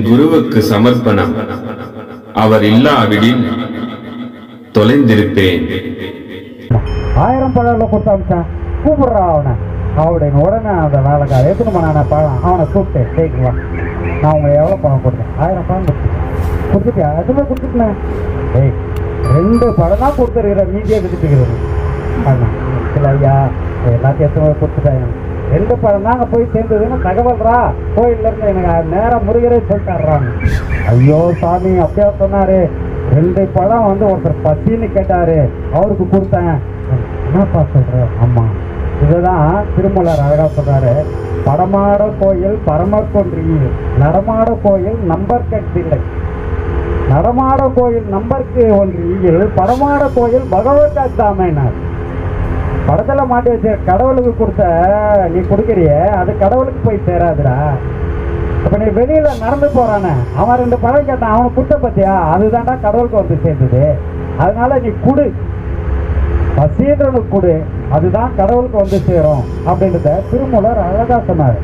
என் குருவுக்கு சமர்ப்பணம். அவர் இல்லாவிடில் தொலைந்திருப்பேன். ஆயிரம் பழம்ல கொடுத்து கூப்பிடுறா அவனை. அப்படின்னு உடனே அந்த வேலைக்கார எத்தனை மணி பழம்? அவனை கூப்பிட்டேன். கேட்கலாம் நான் உங்களை எவ்வளோ பணம் கொடுத்தேன்? ஆயிரம் பழம் கொடுத்தேன். கொடுத்துட்டியா? எதுவுமே கொடுத்துட்டேன் ஏய் ரெண்டு பழம் தான் கொடுத்துருக்கிற. மீதியே வித்துட்டுக்கிறது அண்ணா இல்லை ஐயா. எல்லாத்தையும் எத்தனை கொடுத்துட்டேன். ரெண்டு பழம் தாங்க போய் சேர்ந்ததுன்னு தகவல்ரா கோயிலேருந்து எனக்கு நேரம் முருகரே சொல்லிட்டாடுறாங்க ஐயோ சாமி அப்படியே சொன்னாரு. ரெண்டு பழம் வந்து ஒருத்தர் பசின்னு கேட்டாரு. அவருக்கு கொடுத்தேன். என்னப்பா சொல்ற? ஆமா. இதுதான் திருமலர் அழகா சொல்றாரு. படமாட கோயில் பரமர் நடமாட கோயில் நம்பர் கட்டில்லை நடமாட கோயில் நம்பருக்கு ஒன்றியில் படமாட கோயில் பகவத் அத்தாமைனார் படத்தில் மாட்டி வச்ச கடவுளுக்கு கொடுத்த நீ கொடுக்குறிய அது கடவுளுக்கு போய் சேராதுடா. இப்போ நீ வெளியில் நடந்து போகிறானே அவன் ரெண்டு பழம் கேட்டான் அவனை கொடுத்த பத்தியா? அதுதான்டா கடவுளுக்கு வந்து சேர்ந்தது. அதனால நீ குடு. பசீன்றனுக்கு கொடு. அதுதான் கடவுளுக்கு வந்து சேரும் அப்படின்றத திருமூலர் அழகா சொன்னார்.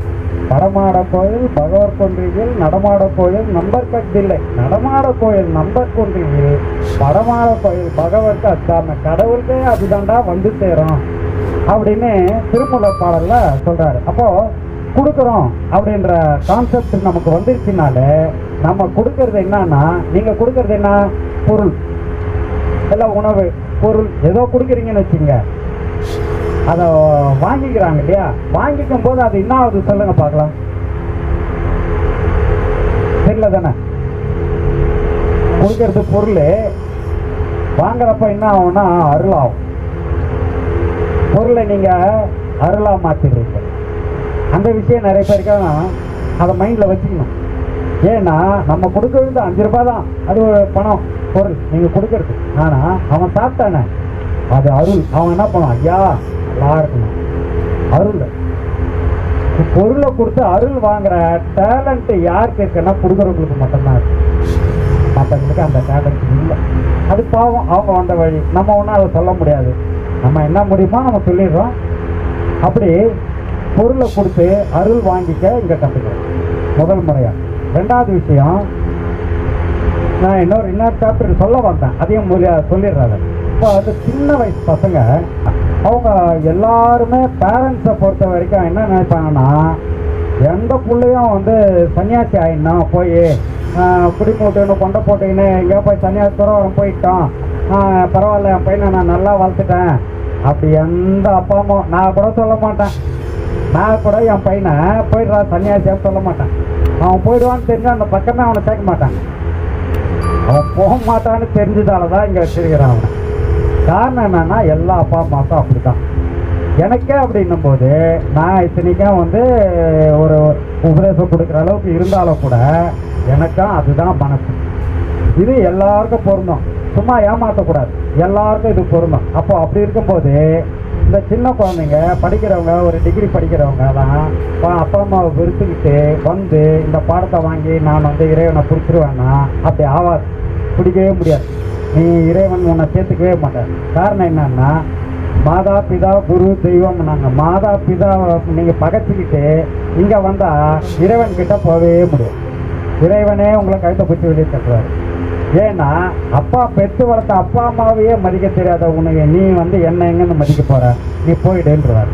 படமாட கோயில் பகவர் கொன்றியில் நடமாட கோயில் நம்பர் கட்டில்லை. நடமாட கோயில் நம்பர் கொன்றியில் படமாட பகவத் அச்சாம கடவுள்கே அதுதான்டா வந்து சேரும் அப்படின்னு திருமூலர் பாடல்ல சொல்றாரு. அப்போ கொடுக்குறோம் அப்படின்ற கான்செப்ட் நமக்கு வந்துருச்சுனாலே நம்ம கொடுக்கறது என்னன்னா நீங்க கொடுக்கறது என்ன? பொருள். எல்லாம் உணவு பொருள். ஏதோ கொடுக்குறீங்கன்னு வச்சுங்க அதை வாங்கிக்கிறாங்க இல்லையா? வாங்கிக்கும் போது அது என்ன ஆகுது சொல்லுங்க பார்க்கலாம். தெரியல தானே? கொடுக்கறது பொருள் வாங்குறப்ப என்ன ஆகும்னா அருளாகும். பொருளை நீங்கள் அருளாக மாற்றிடுறீங்க அந்த விஷயம் நிறைய பேருக்கான அதை மைண்டில் வச்சுக்கணும். ஏன்னா நம்ம கொடுக்கறது அஞ்சு ரூபாய் தான். அது ஒரு பணம் பொருள். நீங்கள் கொடுக்கறது. ஆனால் அவன் சாப்பிட்டானே. அது அருள். அவன் என்ன பண்ணுவான்? ஐயா நல்லா இருக்கணும். அருள். பொருளை கொடுத்து அருள் வாங்குற டேலண்ட்டு யாருக்கு இருக்குன்னா கொடுக்குறவங்களுக்கு மட்டும்தான் இருக்கு. மற்றவங்களுக்கு அந்த டேலண்ட் இல்லை. அது பாவம் அவங்க வந்த வழி. நம்ம ஒன்றும் அதை சொல்ல முடியாது. நம்ம என்ன முடியுமோ நம்ம சொல்லிடுறோம். அப்படி பொருளை கொடுத்து அருள் வாங்கிக்க இங்கே கற்றுக்கிறோம் முதல் முறையாக ரெண்டாவது விஷயம் நான் இன்னொரு இன்னொரு சாப்டர் சொல்ல வந்தேன். அதையும் மொழியா சொல்லிடுறாங்க இப்போ வந்து சின்ன வயசு பசங்க அவங்க எல்லாருமே பேரண்ட்ஸை பொறுத்த வரைக்கும் என்ன நினைப்பாங்கன்னா எந்த பிள்ளையும் வந்து சன்னியாசி ஆயிடணும் போய் குடிமூட்டுன்னு கொண்டை போட்டுக்கின்னு எங்கேயோ போய் சன்னியாசி துறவரம் போயிட்டோம் பரவாயில்ல என் பையனை நான் நல்லா வளர்த்துட்டேன். அப்படி எந்த அப்பா அம்மா நான் கூட சொல்ல மாட்டேன். நான் கூட என் பையனை போயிடுறா சன்னியாசியாக சொல்ல மாட்டேன். அவன் போயிடுவான்னு தெரிஞ்சு அந்த பக்கமே அவனை சேர்க்க மாட்டான். அவன் போக மாட்டான்னு தெரிஞ்சதால தான் இங்கே வச்சிருக்கிறான் அவனை. காரணம் என்னன்னா எல்லா அப்பா அம்மாக்கும் அப்படிதான் எனக்கே அப்படின்னும் போது நான் இத்தனைக்கும் வந்து ஒரு உபதேசம் கொடுக்குற அளவுக்கு இருந்தாலும் கூட எனக்கா அதுதான் மனசு. இது எல்லாருக்கும் பொருந்தும். சும்மா ஏமாற்றக்கூடாது எல்லாருக்கும் இது பொருந்தும். அப்போ அப்படி இருக்கும்போது இந்த சின்ன குழந்தைங்க படிக்கிறவங்க ஒரு டிகிரி படிக்கிறவங்க தான் அப்பா அம்மாவை வெறுத்துக்கிட்டு வந்து இந்த பாடத்தை வாங்கி நான் வந்து இறைவனை பிடிச்சிருவேன்னா அப்படி ஆவாது. பிடிக்கவே முடியாது. நீ இறைவன் உன்னை சேர்த்துக்கவே மாட்டேன் காரணம் என்னன்னா மாதா பிதா குரு தெய்வம் நாங்கள் மாதா பிதா நீங்கள் பகைச்சிக்கிட்டு இங்கே வந்தால் இறைவன் கிட்ட போகவே முடியும் இறைவனே உங்களை கழுத்தை பிடிச்சி வெளியே தட்டுவார். ஏன்னா அப்பா பெற்று வளர்த்த அப்பா அம்மாவையே மதிக்க தெரியாத உனக்கு நீ வந்து என்ன எங்கன்னு மதிக்க போகிற நீ போயிடுன்றார்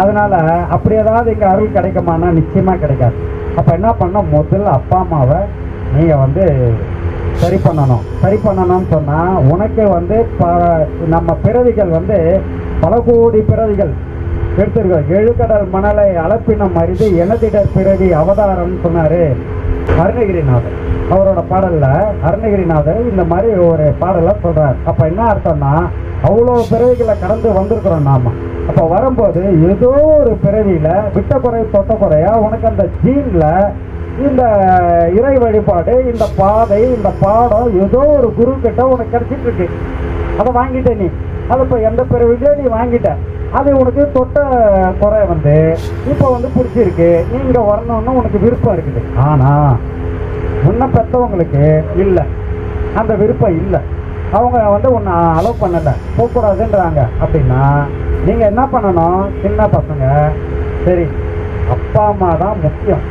அதனால் அப்படி ஏதாவது இங்கே அருள் கிடைக்குமானா நிச்சயமாக கிடைக்காது. அப்போ என்ன பண்ணோம் முதல்ல அப்பா அம்மாவை நீங்கள் வந்து சரி பண்ணணும். சரி பண்ணணும்னு சொன்னால் உனக்கு வந்து ப நம்ம பிறவிகள் வந்து பல கோடி பிறவிகள் எடுத்திருக்கோம் எழுக்கடல் மணலை அளப்பினம் அறிந்து எனதிடர் பிறவி அவதாரம்னு சொன்னார். அருணகிரிநாதர். அவரோட பாடலில் அருணகிரிநாதர் இந்த மாதிரி ஒரு பாடலை சொல்கிறார் அப்போ என்ன அர்த்தம்னா அவ்வளோ பிறவிகளை கடந்து வந்திருக்கிறோம் நாம். அப்போ வரும்போது ஏதோ ஒரு பிறவியில் விட்ட குறை தொட்ட குறையா உனக்கு அந்த ஜீனில் இந்த இறை வழிபாடு இந்த பாதை இந்த பாடம் ஏதோ ஒரு குரு கிட்ட உனக்கு கிடைச்சிட்டு இருக்கு. அதை வாங்கிட்ட நீ. அதை இப்போ எந்த பிறவிலையும் நீ வாங்கிட்ட. அது உனக்கு தொட்ட குறை வந்து இப்போ வந்து பிடிச்சிருக்கு. நீ இங்கே வரணும்னு உனக்கு விருப்பம் இருக்குது. ஆனால் முன்ன பெற்றவங்களுக்கு இல்லை. அந்த விருப்பம் இல்லை. அவங்க வந்து உன்னை அலோவ் பண்ணலை. போகக்கூடாதுன்றாங்க அப்படின்னா நீங்கள் என்ன பண்ணணும்? சின்ன பசங்க. சரி அப்பா அம்மா தான் முக்கியம்.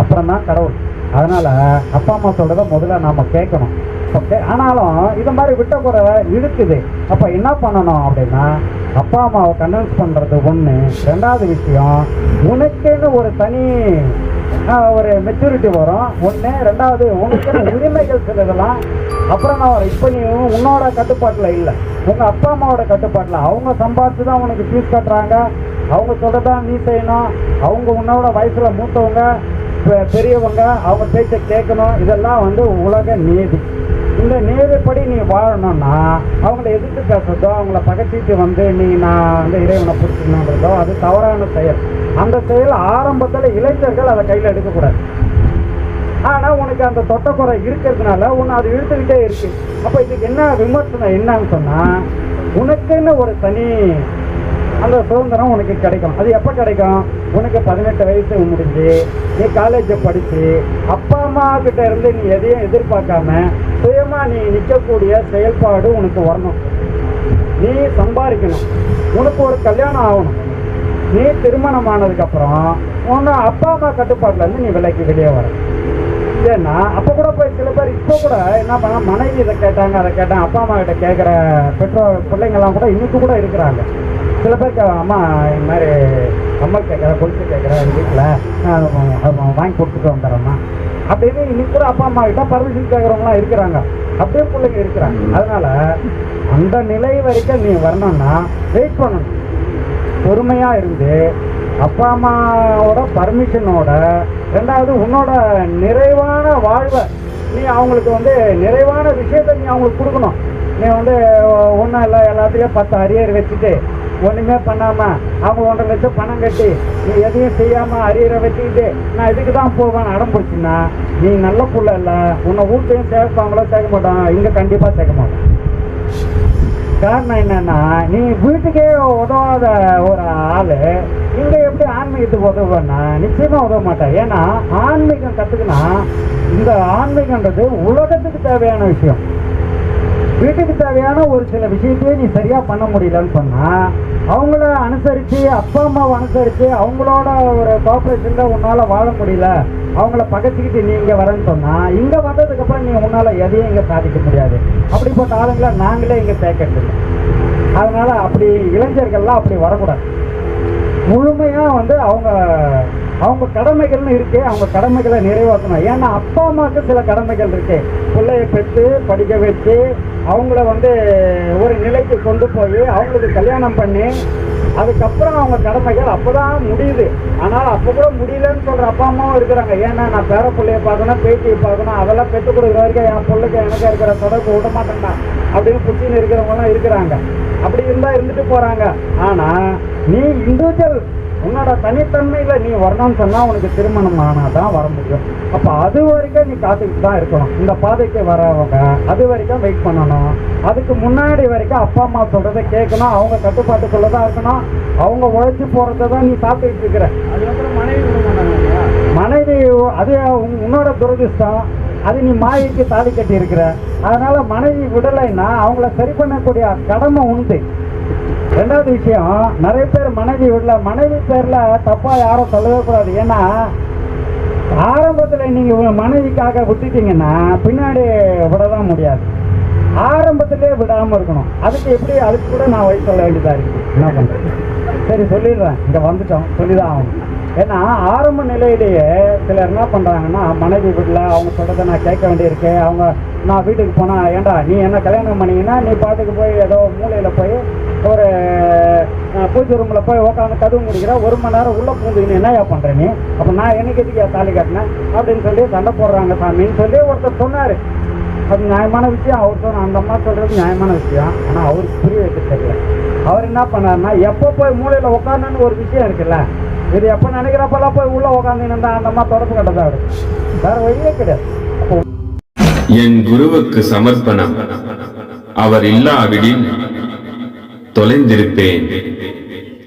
அப்புறம் தான் கடவுள். அதனால் அப்பா அம்மா சொல்கிறத முதல்ல நாம் கேட்கணும். ஓகே ஆனாலும் இது மாதிரி விட்ட குறை இருக்குது அப்போ என்ன பண்ணணும் அப்படின்னா அப்பா அம்மாவை கன்வின்ஸ் பண்ணுறது ஒன்று ரெண்டாவது விஷயம் உனக்குன்னு ஒரு தனி ஒரு மெச்சூரிட்டி வரும். ஒன்று ரெண்டாவது உனக்குன்னு உரிமைகள் சிலதெல்லாம் அப்புறம் நான் இப்போ நீ உன்னோட கட்டுப்பாட்டில் இல்லை. உங்கள் அப்பா அம்மாவோட கட்டுப்பாட்டில். அவங்க சம்பாதிச்சு தான் உனக்கு ஃபீஸ் கட்டுறாங்க. அவங்க சொல்கிறதா நீ செய்யணும். அவங்க உன்னோட வயசில் மூத்தவங்க பெ- பெரியவங்க அவங்க பேச்சை கேட்கணும். இதெல்லாம் வந்து உலக நீதி. இந்த நேரப்படி நீ வாழணும்னா அவங்கள எதிர்த்து பேசுறதோ அவங்கள பகச்சிட்டு வந்து நீ நான் வந்து இறைவனை பிடிச்சிக்கணுன்றதோ அது தவறான செயல். அந்த செயல் ஆரம்பத்தில் இளைஞர்கள் அதை கையில் எடுக்கக்கூடாது. ஆனால் உனக்கு அந்த தொட்டக்குறை இருக்கிறதுனால உன்னை அது இழுத்துக்கிட்டே இருக்கு. அப்போ இதுக்கு என்ன விமர்சனம் என்னன்னு சொன்னால் உனக்குன்னு ஒரு தனி அந்த சுதந்திரம் உனக்கு கிடைக்கும். அது எப்போ கிடைக்கும்? உனக்கு பதினெட்டு வயசு முடிஞ்சு நீ காலேஜை படித்து அப்பா அம்மா கிட்ட இருந்து நீ எதையும் எதிர்பார்க்காம சுயமாக நீ நிற்கக்கூடிய செயல்பாடு உனக்கு வரணும். நீ சம்பாதிக்கணும். உனக்கு ஒரு கல்யாணம் ஆகணும். நீ திருமணம் ஆனதுக்கப்புறம் உன்னை அப்பா அம்மா கட்டுப்பாட்டிலேருந்து நீ விலைக்கு வெளியே வர. ஏன்னா அப்போ கூட போய் சில பேர் இப்போ கூட என்ன பண்ண மனைவி இதை கேட்டாங்க அதை கேட்டாங்க அப்பா அம்மா கிட்ட கேட்குற பெற்றோர் பிள்ளைங்கள்லாம் கூட இன்னைக்கு கூட இருக்கிறாங்க. சில பேர் அம்மா இந்த மாதிரி அம்மா கேட்குற கொலுசு கேட்குற எங்கள் வீட்டில் வாங்கி கொடுத்துட்டு வந்துடுறேம்மா. அப்படின்னு இன்னைக்கு கூட அப்பா அம்மா கிட்ட பர்மிஷன் கேட்குறவங்களாம் இருக்கிறாங்க. அப்படியே பிள்ளைங்க இருக்கிறாங்க. அதனால அந்த நிலை வரைக்கும் நீ வரணும்னா வெயிட் பண்ணணும். பொறுமையாக இருந்து அப்பா அம்மாவோட பர்மிஷனோட ரெண்டாவது உன்னோட நிறைவான வாழ்வை நீ அவங்களுக்கு வந்து நிறைவான விஷயத்த நீ அவங்களுக்கு கொடுக்கணும். நீ வந்து ஒன்றும் இல்லை எல்லாத்துலேயும் பத்து அரியர் வச்சுட்டு ஒன்றுமே பண்ணாமல் அவங்க ஒன்றரை லட்சம் பணம் கட்டி நீ எதையும் செய்யாமல் அரியரை வச்சுக்கிட்டு நான் இதுக்கு தான் போவேன் அடம் பிடிச்சின்னா நீ நல்ல புள்ள இல்லை உன்னை வீட்டையும் சேர்ப்பாங்களோ சேர்க்க மாட்டான் இங்கே கண்டிப்பாக சேர்க்க மாட்டான். காரணம் என்னன்னா நீ வீட்டுக்கே உதவாத ஒரு ஆளு இங்க எப்படி ஆன்மீகத்துக்கு உதவுன்னா நிச்சயமா உதவ மாட்டேன். ஏன்னா ஆன்மீகம் கத்துக்கினா இந்த ஆன்மீகன்றது உலகத்துக்கு தேவையான விஷயம். வீட்டுக்கு தேவையான ஒரு சில விஷயத்தையே நீ சரியா பண்ண முடியலன்னு சொன்னா அவங்கள அனுசரிச்சு அப்பா அம்மாவை அனுசரிச்சு அவங்களோட ஒரு கோஆப்ரேஷன்ல உன்னால வாழ முடியல அவங்கள பகச்சிக்கிட்டு நீ இங்க வரேன்னு சொன்னா இங்க வந்ததுக்கு அப்புறம் நீ உன்னால எதையும் இங்க சாதிக்க முடியாது. அப்படிப்பட்ட ஆளுங்களை நாங்களே இங்க சேர்க்கறது அதனால் அதனால அப்படி இளைஞர்கள்லாம் அப்படி வரக்கூடாது. முழுமையா வந்து அவங்க அவங்க கடமைகள்னு இருக்கு அவங்க கடமைகளை நிறைவேற்றணும். ஏன்னா அப்பா அம்மாவுக்கு சில கடமைகள் இருக்கு. பிள்ளைய பெற்று படிக்க வச்சு அவங்கள வந்து ஒரு நிலைக்கு கொண்டு போய் அவங்களுக்கு கல்யாணம் பண்ணி அதுக்கப்புறம் அவங்க கடமைகள் அப்பதான் முடியுது. ஆனால் அப்போ கூட முடியலன்னு சொல்கிற அப்பா அம்மாவும் இருக்கிறாங்க. ஏன்னா நான் பேர பிள்ளைய பார்க்கணும் பேட்டியை பார்க்கணும். அதெல்லாம் பெற்றுக் கொடுக்குற வரைக்கும் என் பிள்ளைக்கு எனக்கு இருக்கிற தொடர்பு விட மாட்டேன்டா அப்படின்னு புச்சின்னு இருக்கிறவங்கலாம் இருக்கிறாங்க. அப்படி இருந்தால் இருந்துட்டு போகிறாங்க ஆனால் நீ இண்டிவிஜுவல் உன்னோட தனித்தன்மையில நீ வரணும்னு சொன்னா உனக்கு திருமணம் ஆனாதான் வர முடியும். அப்ப அது வரைக்கும் நீ காத்துக்கிட்டு தான் இருக்கணும். இந்த பாதைக்கு வரவங்க அது வரைக்கும் வெயிட் பண்ணணும். அதுக்கு முன்னாடி வரைக்கும் அப்பா அம்மா சொல்றதை கேட்கணும். அவங்க கட்டுப்பாட்டுக்குள்ள தான் இருக்கணும். அவங்க உழைச்சி போறதை தான் நீ சாப்பிட்டுட்டு இருக்கிற. அதுக்கப்புறம் மனைவி? மனைவி அது உன்- உன்னோட துரதிர்ஷ்டம். அது நீ மாயிக்கு தாலி கட்டி இருக்கிற அதனால மனைவி விடலைன்னா அவங்கள சரி பண்ணக்கூடிய கடமை உண்டு. ரெண்டாவது விஷயம் நிறைய பேர் மனைவி விடல மனைவி பேரில் தப்பாக யாரும் சொல்லவே கூடாது. ஏன்னா ஆரம்பத்தில் நீங்கள் மனைவிக்காக விட்டுட்டீங்கன்னா பின்னாடி விடதான் முடியாது. ஆரம்பத்திலே விடாமல் இருக்கணும். அதுக்கு எப்படி அதுக்கு கூட நான் வயசு சொல்ல வேண்டியதாக இருக்கு. என்ன பண்ணுறது சரி சொல்லிடுறேன். இங்கே வந்துட்டோம். சொல்லிதான் ஆகணும். ஏன்னா ஆரம்ப நிலையிலேயே சிலர் என்ன பண்ணுறாங்கன்னா மனைவி வீட்டில் அவங்க சொல்கிறத நான் கேட்க வேண்டியிருக்கு. அவங்க நான் வீட்டுக்கு போனால் ஏன்டா நீ என்ன கல்யாணம் பண்ணீங்கன்னா நீ பாட்டுக்கு போய் ஏதோ மூலையில் போய் ஒரு பூஜை ரூமில் போய் உட்காந்து கதவு முடிக்கிற ஒரு மணி நேரம் உள்ளே பூந்து நீ ஏன் பண்ணுற நீ? அப்போ நான் என்னைக்கு எதுக்கு தாலி கட்டினேன்? அப்படின்னு சொல்லி சண்டை போடுறாங்க சாமின்னு சொல்லி ஒருத்தர் சொன்னார். அது நியாயமான விஷயம். அவர் சொன்ன அந்த அம்மா சொல்கிறது நியாயமான விஷயம். ஆனால் அவருக்கு புரிய வைக்க தெரியல. அவர் என்ன பண்ணாருன்னா எப்போ போய் மூலையில் உட்காரணுன்னு ஒரு விஷயம் இருக்குல்ல இது எப்போ நினைக்கிறப்பெல்லாம் போய் உள்ள உட்காந்துன்னு அந்த அம்மா தொடர்பு கட்டதா வேற வழியே கிடையாது. என் குருவுக்கு சமர்ப்பணம். அவர் இல்லாவிடில் தொலைந்திருப்பேன்.